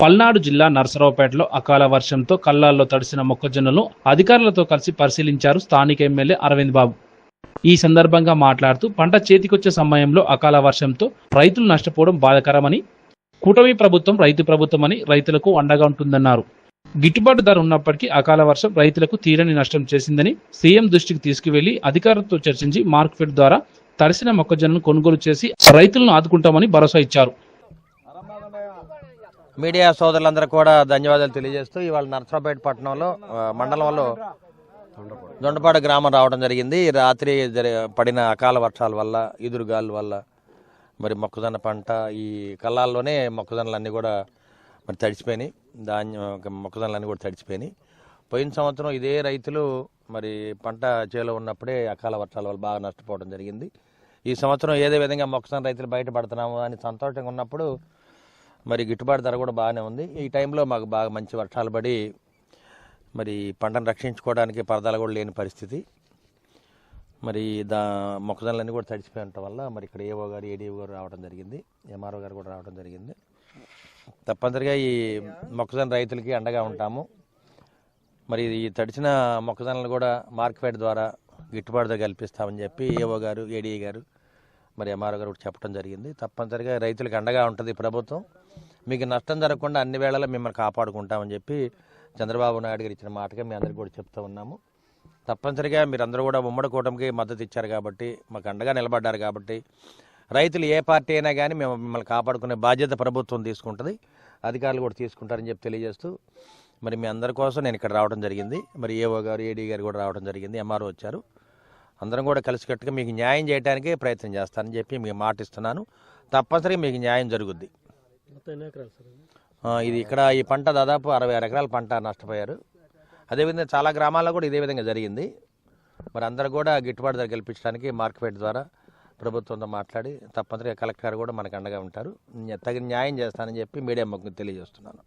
పల్నాడు జిల్లా నర్సరావుపేటలో అకాల వర్షంతో కల్లాల్లో తడిసిన మొక్కజొన్నలు అధికారులతో కలిసి పరిశీలించారు స్థానిక ఎమ్మెల్యే అరవింద్ బాబు. ఈ సందర్భంగా మాట్లాడుతూ పంట చేతికొచ్చే సమయంలో అకాల వర్షంతో రైతులు నష్టపోవడం బాధాకరమని కూటమి ప్రభుత్వం రైతు ప్రభుత్వమని రైతులకు అండగా ఉంటుందన్నారు. గిట్టుబాటు ధర ఉన్నప్పటికీ అకాల వర్షం రైతులకు తీరని నష్టం చేసిందని సీఎం దృష్టికి తీసుకువెళ్ళి అధికారులతో చర్చించి మార్కెట్ ద్వారా తడిసిన మొక్కజొన్నను కొనుగోలు చేసి రైతులను ఆదుకుంటామని భరోసా ఇచ్చారు. మీడియా సోదరులందరూ కూడా ధన్యవాదాలు తెలియజేస్తూ ఇవాళ నర్సరాపేట పట్టణంలో మండలంలో దొండపాడు గ్రామం రావడం జరిగింది. ఈ రాత్రి పడిన అకాల వర్షాల వల్ల ఈదురుగాల వల్ల మరి మొక్కజొన్న పంట ఈ కళ్ళాల్లోనే మొక్కజొన్నలన్నీ కూడా మరి తడిచిపోయినాయి. ధాన్యం మొక్కజొన్నలన్నీ కూడా తడిచిపోయినాయి. పోయిన సంవత్సరం ఇదే రైతులు మరి పంట చేలో ఉన్నప్పుడే అకాల వర్షాల వల్ల బాగా నష్టపోవడం జరిగింది. ఈ సంవత్సరం ఏదే విధంగా మొక్కజొన్న రైతులు బయటపడుతున్నాము అని సంతోషంగా ఉన్నప్పుడు మరి గిట్టుబాటు ధర కూడా బాగానే ఉంది. ఈ టైంలో మాకు బాగా మంచి వర్షాలు పడి మరి పంటను రక్షించుకోవడానికి పరదాలు కూడా లేని పరిస్థితి. మరి దా మొక్కజొన్నలన్నీ కూడా తడిచిపోయి ఉండటం వల్ల మరి ఇక్కడ ఏఓ గారు ఏడీఓ గారు రావడం జరిగింది. ఎంఆర్ఓ గారు కూడా రావడం జరిగింది. తప్పనిసరిగా ఈ మొక్కజొన్న రైతులకి అండగా ఉంటాము. మరి ఈ తడిచిన మొక్కజొన్నలు కూడా మార్కెట్ ద్వారా గిట్టుబాటు కల్పిస్తామని చెప్పి ఏఓ గారు ఏడీఏ గారు మరి ఎంఆర్ఓ గారు కూడా చెప్పడం జరిగింది. తప్పనిసరిగా రైతులకు అండగా ఉంటుంది ప్రభుత్వం. మీకు నష్టం జరగకుండా అన్ని వేళలా మిమ్మల్ని కాపాడుకుంటామని చెప్పి చంద్రబాబు నాయుడు గారు ఇచ్చిన మాటగా మీ అందరికీ కూడా చెప్తూ ఉన్నాము. తప్పనిసరిగా మీరందరూ కూడా ఉమ్మడి కూటమికి మద్దతు ఇచ్చారు కాబట్టి మాకు అండగా నిలబడ్డారు కాబట్టి రైతులు ఏ పార్టీ అయినా కానీ మేము మిమ్మల్ని కాపాడుకునే బాధ్యత ప్రభుత్వం తీసుకుంటుంది. అధికారులు కూడా తీసుకుంటారని చెప్పి తెలియజేస్తూ మరి మీ అందరి కోసం నేను ఇక్కడ రావడం జరిగింది. మరి ఏఓ గారు ఏడీ గారు కూడా రావడం జరిగింది. ఎంఆర్ఓ వచ్చారు. అందరం కూడా కలిసికట్టుగా మీకు న్యాయం చేయడానికే ప్రయత్నం చేస్తానని చెప్పి మీకు మాట ఇస్తున్నాను తప్పనిసరిగా మీకు న్యాయం జరుగుద్ది. ఆ, ఇది ఇక్కడ ఈ పంట దాదాపు అరవై ఆరు ఎకరాల పంట నష్టపోయారు. అదేవిధంగా చాలా గ్రామాల్లో కూడా ఇదే విధంగా జరిగింది. మరి అందరూ కూడా గిట్టుబాటు ధర కల్పించడానికి మార్కెట్ ద్వారా ప్రభుత్వంతో మాట్లాడి తప్పనిసరిగా కలెక్టర్ గారు కూడా మనకు అండగా ఉంటారు. తగిన న్యాయం చేస్తానని చెప్పి మీడియా ముఖ్యంగా తెలియజేస్తున్నాను.